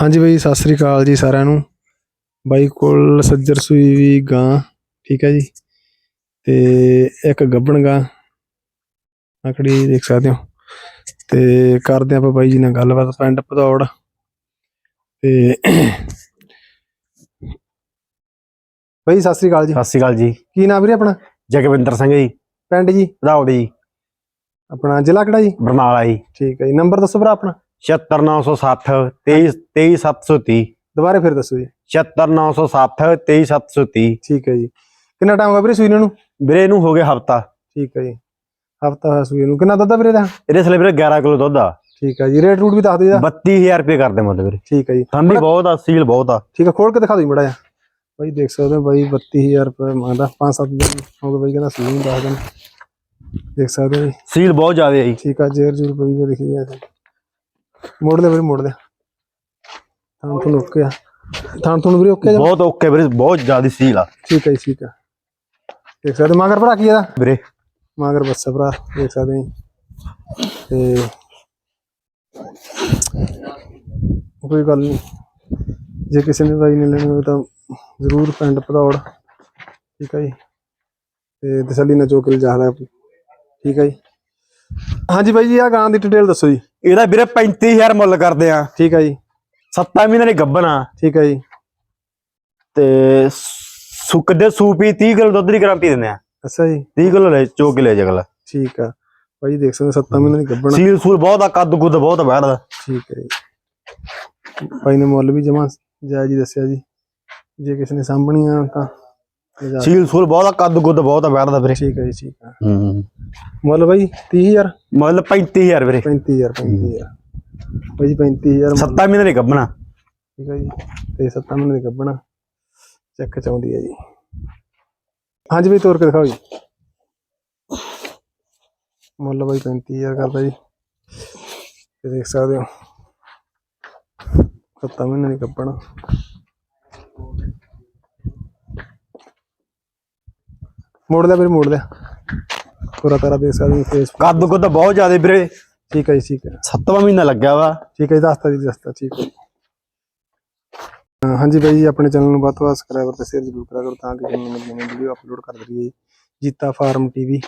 ਹਾਂਜੀ ਬਾਈ ਸਤਿ ਸ੍ਰੀ ਅਕਾਲ ਜੀ ਸਾਰਿਆਂ ਨੂੰ। ਬਾਈ ਕੋਲ ਸੱਜਰ ਸੂਈ ਵੀ ਗਾਂ ਠੀਕ ਹੈ ਜੀ। ਤੇ ਇੱਕ ਗੱਬਣ ਗਾਂ ਆਕੜੀ ਦੇਖ ਸਕਦੇ ਹੋ। ਤੇ ਕਰਦੇ ਆਪਾਂ ਬਾਈ ਜੀ ਨਾਲ ਗੱਲਬਾਤ ਪਿੰਡ ਭਦੌੜ। ਤੇ ਬਾਈ ਸਤਿ ਸ੍ਰੀ ਅਕਾਲ ਜੀ। ਸਤਿ ਸ਼੍ਰੀ ਅਕਾਲ ਜੀ। ਕੀ ਨਾਮ ਵੀਰੇ ਆਪਣਾ? ਜਗਵਿੰਦਰ ਸਿੰਘ ਜੀ। ਪਿੰਡ ਜੀ? ਵਧਾਉੜ ਜੀ। ਆਪਣਾ ਜ਼ਿਲ੍ਹਾ ਕਿਹੜਾ ਜੀ? ਬਰਨਾਲਾ ਜੀ। ਠੀਕ ਹੈ ਜੀ। ਨੰਬਰ ਦੱਸੋ ਭਰਾ ਆਪਣਾ। 76960 23 23730 ਦੁਬਾਰੇ ਫਿਰ ਦੱਸੋ ਜੀ। 76960 23730 ਠੀਕ ਹੈ ਜੀ। ਕਿੰਨਾ ਟਾਈਮ ਹੋ ਗਿਆ ਵੀਰੇ ਸੂਈ ਨੂੰ ਵੀਰੇ ਨੂੰ ਹੋ ਗਿਆ ਹਫਤਾ। ਠੀਕ ਹੈ ਜੀ। ਹਫਤਾ ਹੋਇਆ ਸੂਈ ਨੂੰ। ਕਿੰਨਾ ਦੁੱਧ ਆ ਵੀਰੇ ਦਾ ਇਹਦੇ ਥਲੇ ਵੀਰੇ 11 ਕਿਲੋ ਦੁੱਧ ਆ। ਠੀਕ ਹੈ ਜੀ। ਰੇਟ ਰੂਟ ਵੀ ਦੱਸ ਦਿਓ ਇਹਦਾ। 32000 ਰੁਪਏ ਕਰਦੇ ਮੁੱਲ ਵੀਰੇ। ਠੀਕ ਹੈ ਜੀ। ਠੰਡੀ ਬਹੁਤ ਆ ਸੀਲ ਬਹੁਤ ਆ। ਠੀਕ ਹੈ ਖੋਲ ਕੇ ਦਿਖਾ ਦਿਓ ਮੜਾ ਜਾ ਬਾਈ ਦੇਖ ਸਕਦੇ ਹੋ ਬਾਈ 32000 ਰੁਪਏ ਮੰਗਦਾ। 5-7 ਦਿਨ ਹੋ ਗਏ ਬਾਈ ਕਹਿੰਦਾ ਸੂਈ ਨੂੰ ਦੱਸ ਦਿਨ। ਦੇਖ ਸਕਦੇ ਹੋ ਜੀ। ਸੀਲ ਬਹੁਤ ਜ਼ਿਆਦਾ ਜੀ। ਠੀਕ ਆ ਜੇਰ ਜੂਰ ਵੀ ਦਿਖੀ ਗਿਆ ਮੋੜ ਦੇ ਵੀਰੇ ਮੋੜ ਦੇ ਥਾਂ ਤੁਹਾਨੂੰ ਓਕੇ ਆ। ਥਾਂ ਤੁਹਾਨੂੰ ਵੀਰੇ ਓਕੇ ਆ ਬਹੁਤ ਓਕੇ ਵੀਰੇ ਬਹੁਤ ਜ਼ਿਆਦਾ ਸੀਲ ਆ। ਠੀਕ ਹੈ ਜੀ ਠੀਕ ਆ। ਦੇਖ ਸਕਦੇ ਮਗਰ ਭਰਾ ਕੀ ਇਹਦਾ? ਵੀਰੇ। ਮਗਰ ਬੱਸਾ ਭਰਾ ਦੇਖ ਸਕਦੇ ਹੋ ਤੇ ਕੋਈ ਗੱਲ ਨਹੀਂ। ਜੇ ਕਿਸੇ ਨੇ ਬਾਈ ਨੇ ਲੈਣੀ ਹੋਵੇ ਤਾਂ ਜ਼ਰੂਰ ਪਿੰਡ ਭਦੌੜ। ਠੀਕ ਹੈ ਜੀ। ਤੇ ਤਸੱਲੀ ਨਾਲ ਚੋਕਲ ਜਾਹਦਾ ਠੀਕ ਹੈ ਜੀ। ਹਾਂਜੀ ਬਾਈ ਜੀ ਆ ਗਾਂ ਦੀ ਡਿਟੇਲ ਦੱਸੋ ਜੀ। ਇਹਦਾ ਵੀਰੇ 35000 ਮੁੱਲ ਕਰਦੇ ਆ। ਠੀਕ ਹੈ ਜੀ। 7 ਮਹੀਨੇ ਦੀ ਗੱਬਣ ਆ। ਠੀਕ ਹੈ ਜੀ। ਤੇ ਸੁੱਕਦੇ ਸੂਪੀ 30 ਕਿਲੋ ਦੁੱਧ ਦੀ ਗਰੰਟੀ ਦਿੰਦੇ ਆ। ਅੱਛਾ ਜੀ। 30 ਕਿਲੋ ਲੈ ਚੋਕ ਲੈ ਜਗਲਾ ਠੀਕ ਆ। ਬਾਈ ਦੇਖ ਸਕਦੇ ਸੱਤਾਂ ਮਹੀਨੇ ਦੀ ਗੱਭਣ ਆ। ਸੀਲ ਸੂਲ ਬਹੁਤ ਆ ਕੱਦ ਕੁੱਦ ਬਹੁਤ ਆ ਬੈਠਦਾ ਠੀਕ ਹੈ ਜੀ। ਬਾਈ ਨੇ ਮੁੱਲ ਵੀ ਜਮਾ ਜਾਇਜ਼ ਹੀ ਦੱਸਿਆ ਜੀ। ਜੇ ਕਿਸੇ ਨੇ ਸਾਂਭਣੀ ਆ ਤਾਂ ਸੀਲ ਸੂਲ ਬਹੁਤ ਆ ਕੱਦ ਕੁੱਦ ਬਹੁਤ ਆ ਬੈਠਦਾ ਵੀਰੇ। ਠੀਕ ਹੈ ਜੀ ਠੀਕ ਹੂੰ। ਮੁੱਲ ਬਾਈ 30000 ਮੁੱਲ 35000 ਵੀਰੇ। 35000 35000 ਬਾਈ ਜੀ 35000 ਮੁੱਲ, ਸੱਤਾਂ ਮਹੀਨੇ ਦੀ ਗੱਬਣਾ ਠੀਕ ਹੈ ਜੀ ਤੇ ਸੱਤਾਂ ਮਹੀਨੇ ਦੀ ਗੱਭਣਾ। ਚੈੱਕ ਚਾਉਂਦੀ ਹੈ ਜੀ। ਹਾਂਜੀ ਬਾਈ ਤੋਰ ਕੇ ਦਿਖਾਓ ਜੀ। ਮੁੱਲ ਬਾਈ 35000 ਕਰਦਾ ਜੀ। ਤੇ ਦੇਖ ਸਕਦੇ ਹੋ। ਸੱਤਾਂ ਮਹੀਨੇ ਦੀ ਗੱਭਣਾ। ਮੋੜ ਲਿਆ ਵੀਰੇ ਮੋੜ ਲਿਆ ਪੂਰਾ ਤਾਰਾ ਦੇਖ ਸਕਦੇ ਹੋ ਫੇਸ ਕੱਦ ਕੁੱਦ ਬਹੁਤ ਜ਼ਿਆਦਾ ਵੀਰੇ। ਠੀਕ ਹੈ ਜੀ ਠੀਕ ਹੈ। ਸੱਤਵਾਂ ਮਹੀਨਾ ਲੱਗਿਆ ਵਾ। ਠੀਕ ਹੈ ਜੀ ਦੱਸਤਾ ਜੀ ਦੱਸਤਾ ਠੀਕ ਹੈ। ਹਾਂਜੀ ਬਾਈ ਜੀ ਆਪਣੇ ਚੈਨਲ ਨੂੰ ਵੱਧ ਤੋਂ ਵੱਧ ਸਬਸਕ੍ਰਾਈਬਰ ਤੇ ਸ਼ੇਅਰ ਜ਼ਰੂਰ ਕਰਿਆ ਕਰੋ ਤਾਂ ਕਿ ਚੈਨਲ ਨੂੰ ਨਵੀਂ ਵੀਡੀਓ ਅਪਲੋਡ ਕਰ ਦਈਏ ਜੀਤਾ ਫਾਰਮ ਟੀਵੀ।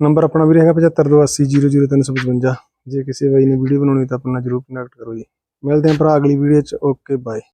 ਨੰਬਰ ਆਪਣਾ ਵੀਰੇ ਹੈਗਾ 7528000355 ਜੇ ਕਿਸੇ ਬਾਈ ਨੇ ਵੀਡੀਓ ਬਣਾਉਣੀ ਤਾਂ ਆਪਣਾ ਜਰੂਰ ਕਨੈਕਟ ਕਰੋ ਜੀ। ਮਿਲਦੇ ਹਾਂ ਭਰਾ ਅਗਲੀ ਵੀਡੀਓ ਚ। Okay bye